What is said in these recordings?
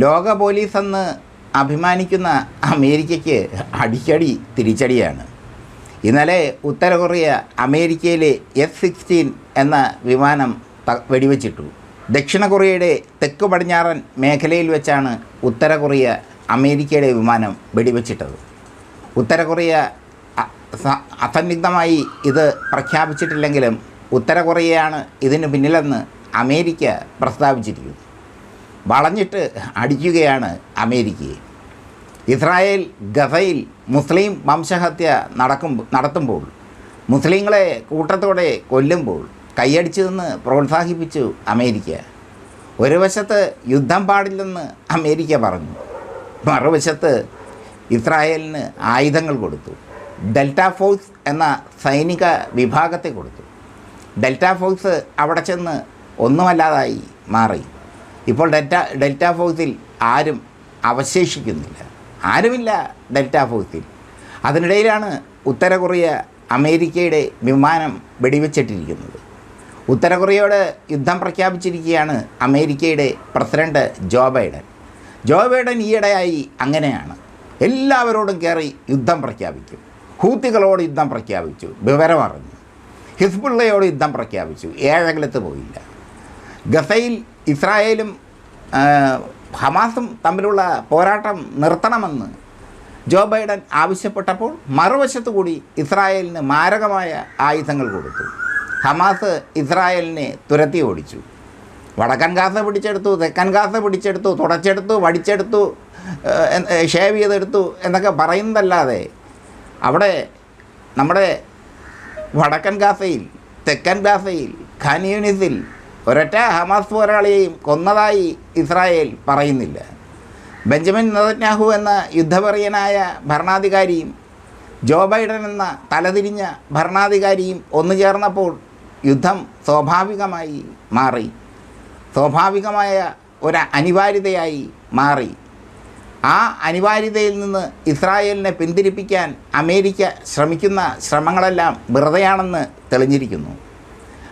ലോക പോലീസ് എന്ന് അഭിമാനിക്കുന്ന അമേരിക്കയ്ക്ക് അടിക്കടി തിരിച്ചടിയാണ്. ഇന്നലെ ഉത്തര കൊറിയ അമേരിക്കയിലെ എഫ് സിക്സ്റ്റീൻ എന്ന വിമാനം വെടിവെച്ചിട്ടു. ദക്ഷിണ കൊറിയയുടെ തെക്ക് പടിഞ്ഞാറൻ മേഖലയിൽ വെച്ചാണ് ഉത്തര കൊറിയ അമേരിക്കയുടെ വിമാനം വെടിവെച്ചിട്ടത്. ഉത്തര കൊറിയ അസന്നിഗ്ധമായി ഇത് പ്രഖ്യാപിച്ചിട്ടില്ലെങ്കിലും ഉത്തര കൊറിയയാണ് ഇതിന് പിന്നിലെന്ന് അമേരിക്ക പ്രസ്താവിച്ചിരിക്കുന്നു. വളഞ്ഞിട്ട് അടിക്കുകയാണ് അമേരിക്കയെ. ഇസ്രായേൽ ഗസയിൽ മുസ്ലിം വംശഹത്യ നടക്കും നടത്തുമ്പോൾ മുസ്ലിങ്ങളെ കൂട്ടത്തോടെ കൊല്ലുമ്പോൾ കൈയടിച്ചു നിന്ന് പ്രോത്സാഹിപ്പിച്ചു അമേരിക്ക. ഒരു വശത്ത് യുദ്ധം പാടില്ലെന്ന് അമേരിക്ക പറഞ്ഞു. മറുവശത്ത് ഇസ്രായേലിന് ആയുധങ്ങൾ കൊടുത്തു. ഡെൽറ്റ ഫോഴ്സ് എന്ന സൈനിക വിഭാഗത്തെ കൊടുത്തു. ഡെൽറ്റ ഫോഴ്സ് അവിടെ ചെന്ന് ഒന്നുമല്ലാതായി മാറി. ഇപ്പോൾ ഡെൽറ്റ ഡെൽറ്റ ഫോഴ്സിൽ ആരും അവശേഷിക്കുന്നില്ല. ആരുമില്ല ഡെൽറ്റ ഫോഴ്സിൽ. അതിനിടയിലാണ് ഉത്തര കൊറിയ അമേരിക്കയുടെ വിമാനം വെടിവെച്ചിട്ടിരിക്കുന്നത്. ഉത്തര കൊറിയയോട് യുദ്ധം പ്രഖ്യാപിച്ചിരിക്കുകയാണ് അമേരിക്കയുടെ president Joe Biden. Joe Biden ഈയിടെയായി അങ്ങനെയാണ്. എല്ലാവരോടും കയറി യുദ്ധം പ്രഖ്യാപിക്കും. ഹൂത്തികളോട് യുദ്ധം പ്രഖ്യാപിച്ചു. വിവരമറിഞ്ഞു. ഹിസ്ബുള്ളയോട് യുദ്ധം പ്രഖ്യാപിച്ചു. ഏഴകലത്ത് പോയില്ല. ഗസയിൽ ഇസ്രായേലും ഹമാസും തമ്മിലുള്ള പോരാട്ടം നിർത്തണമെന്ന് ജോ ബൈഡൻ ആവശ്യപ്പെട്ടപ്പോൾ മറുവശത്തു കൂടി ഇസ്രായേലിന് മാരകമായ ആയുധങ്ങൾ കൊടുത്തു. ഹമാസ് ഇസ്രായേലിനെ തുരത്തി ഓടിച്ചു. വടക്കൻ ഗാസ പിടിച്ചെടുത്തു തെക്കൻ ഗാസ പിടിച്ചെടുത്തു തുടച്ചെടുത്തു വടിച്ചെടുത്തു ഷേവ് ചെയ്തെടുത്തു എന്നൊക്കെ പറയുന്നതല്ലാതെ അവിടെ നമ്മുടെ വടക്കൻ ഗാസയിൽ തെക്കൻ ഗാസയിൽ ഖാൻ യൂണിസിൽ ഒരൊറ്റ ഹമാസ് പോരാളിയെയും കൊന്നതായി ഇസ്രായേൽ പറയുന്നില്ല. ബെഞ്ചമിൻ നദന്യാഹു എന്ന യുദ്ധപറിയനായ ഭരണാധികാരിയും ജോ ബൈഡൻ എന്ന തലതിരിഞ്ഞ ഭരണാധികാരിയും ഒന്നു ചേർന്നപ്പോൾ യുദ്ധം സ്വാഭാവികമായി മാറി. സ്വാഭാവികമായ ഒരു അനിവാര്യതയായി മാറി. ആ അനിവാര്യതയിൽ നിന്ന് ഇസ്രായേലിനെ പിന്തിരിപ്പിക്കാൻ അമേരിക്ക ശ്രമിക്കുന്ന ശ്രമങ്ങളെല്ലാം വെറുതെയാണെന്ന് തെളിഞ്ഞിരിക്കുന്നു.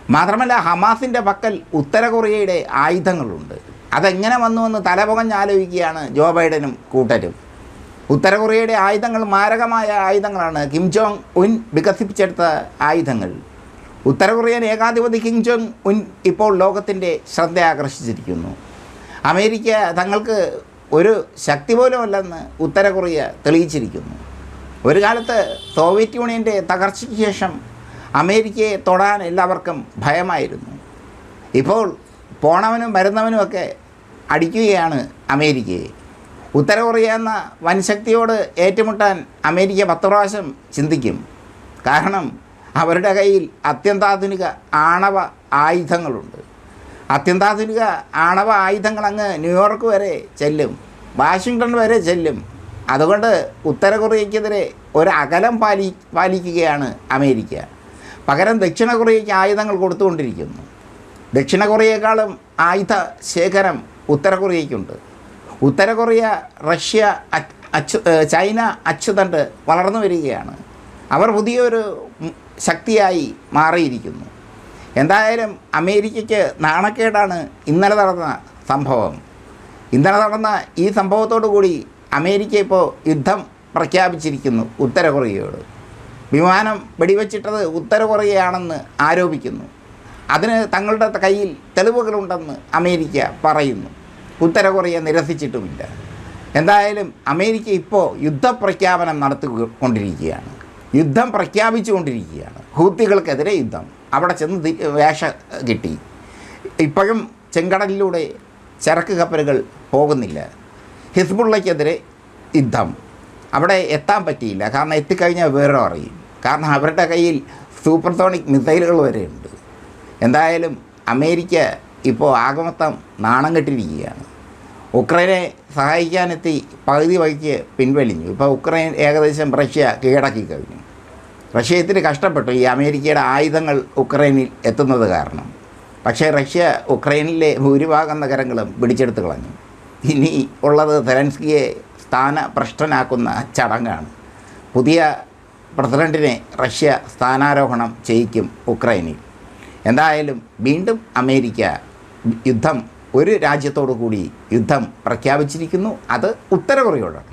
മാത്രമല്ല ഹമാസിന്റെ പക്കൽ ഉത്തര കൊറിയയുടെ ആയുധങ്ങളുണ്ട്. അതെങ്ങനെ വന്നുവെന്ന് തലപുകഞ്ഞാലോചിക്കുകയാണ് ജോ ബൈഡനും കൂട്ടരും. ഉത്തര കൊറിയയുടെ ആയുധങ്ങൾ മാരകമായ ആയുധങ്ങളാണ്. കിം ജോങ് ഉൻ വികസിപ്പിച്ചെടുത്ത ആയുധങ്ങൾ. ഉത്തര കൊറിയൻ ഏകാധിപതി കിം ജോങ് ഉൻ ഇപ്പോൾ ലോകത്തിന്റെ ശ്രദ്ധ ആകർഷിച്ചിരിക്കുന്നു അമേരിക്ക തങ്ങൾക്ക് ഒരു ശക്തി പോലുമല്ലെന്ന് ഉത്തര കൊറിയ തെളിയിച്ചിരിക്കുന്നു. ഒരു കാലത്ത് സോവിയറ്റ് യൂണിയന്റെ തകർച്ചയ്ക്ക് ശേഷം അമേരിക്കയെ തൊടാൻ എല്ലാവർക്കും ഭയമായിരുന്നു. ഇപ്പോൾ പോണവനും വരുന്നവനുമൊക്കെ അടിക്കുകയാണ് അമേരിക്കയെ. ഉത്തര കൊറിയ എന്ന വൻശക്തിയോട് ഏറ്റുമുട്ടാൻ അമേരിക്ക പത്ത് പ്രാവശ്യം ചിന്തിക്കും. കാരണം അവരുടെ കയ്യിൽ അത്യന്താധുനിക ആണവ ആയുധങ്ങളുണ്ട്. അത്യന്താധുനിക ആണവ ആയുധങ്ങൾ അങ്ങ് ന്യൂയോർക്ക് വരെ ചെല്ലും. വാഷിങ്ടൺ വരെ ചെല്ലും. അതുകൊണ്ട് ഉത്തര കൊറിയയ്ക്കെതിരെ ഒരു അകലം പാലി പാലിക്കുകയാണ് അമേരിക്ക. പകരം ദക്ഷിണ കൊറിയയ്ക്ക് ആയുധങ്ങൾ കൊടുത്തുകൊണ്ടിരിക്കുന്നു. ദക്ഷിണ കൊറിയയെക്കാളും ആയുധ ശേഖരം ഉത്തര കൊറിയയ്ക്കുണ്ട്. ഉത്തര കൊറിയ റഷ്യ അച്ചു ചൈന അച്ചുതണ്ട് വളർന്നു വരികയാണ്. അവർ പുതിയൊരു ശക്തിയായി മാറിയിരിക്കുന്നു. എന്തായാലും അമേരിക്കയ്ക്ക് നാണക്കേടാണ് ഇന്നലെ നടന്ന സംഭവം. ഇന്നലെ നടന്ന ഈ സംഭവത്തോടു കൂടി അമേരിക്ക ഇപ്പോൾ യുദ്ധം പ്രഖ്യാപിച്ചിരിക്കുന്നു ഉത്തര കൊറിയയോട്. വിമാനം വെടിവെച്ചിട്ടത് ഉത്തര കൊറിയയാണെന്ന് ആരോപിക്കുന്നു. അതിന് തങ്ങളുടെ കയ്യിൽ തെളിവുകളുണ്ടെന്ന് അമേരിക്ക പറയുന്നു. ഉത്തര കൊറിയ നിരസിച്ചിട്ടുമില്ല. എന്തായാലും അമേരിക്ക ഇപ്പോൾ യുദ്ധപ്രഖ്യാപനം നടത്തിക്കൊണ്ടിരിക്കുകയാണ് യുദ്ധം പ്രഖ്യാപിച്ചുകൊണ്ടിരിക്കുകയാണ്. ഹൂത്തികൾക്കെതിരെ യുദ്ധം. അവിടെ ചെന്ന് വേഷ കിട്ടി. ഇപ്പോഴും ചെങ്കടലിലൂടെ ചരക്ക് കപ്പലുകൾ പോകുന്നില്ല. ഹിസ്ബുള്ളയ്ക്കെതിരെ യുദ്ധം. അവിടെ എത്താൻ പറ്റിയില്ല. കാരണം എത്തിക്കഴിഞ്ഞാൽ വേറെ അറിയും. കാരണം അവരുടെ കയ്യിൽ സൂപ്പർസോണിക് മിസൈലുകൾ വരെയുണ്ട് എന്തായാലും അമേരിക്ക ഇപ്പോൾ ആകമൊത്തം നാണം കെട്ടിരിക്കുകയാണ്. ഉക്രൈനെ സഹായിക്കാനെത്തി പകുതി വഴിക്ക് പിൻവലിഞ്ഞു. ഇപ്പോൾ ഉക്രൈൻ ഏകദേശം റഷ്യ കീഴടക്കി കഴിഞ്ഞു. റഷ്യ ഇത്തിരി കഷ്ടപ്പെട്ടു ഈ അമേരിക്കയുടെ ആയുധങ്ങൾ ഉക്രൈനിൽ എത്തുന്നത് കാരണം. പക്ഷേ റഷ്യ ഉക്രൈനിലെ ഭൂരിഭാഗം നഗരങ്ങളും പിടിച്ചെടുത്ത് കളഞ്ഞു. ഇനി ഉള്ളത് സെലൻസ്കിയെ സ്ഥാനഭ്രഷ്ടനാക്കുന്ന ചടങ്ങാണ്. പുതിയ പ്രസിഡന്റിനെ റഷ്യ സ്ഥാനാരോഹണം ചെയ്യിക്കും ഉക്രൈനിൽ. എന്തായാലും വീണ്ടും അമേരിക്ക യുദ്ധം ഒരു രാജ്യത്തോടു കൂടി യുദ്ധം പ്രഖ്യാപിച്ചിരിക്കുന്നു. അത് ഉത്തര കൊറിയയോടാണ്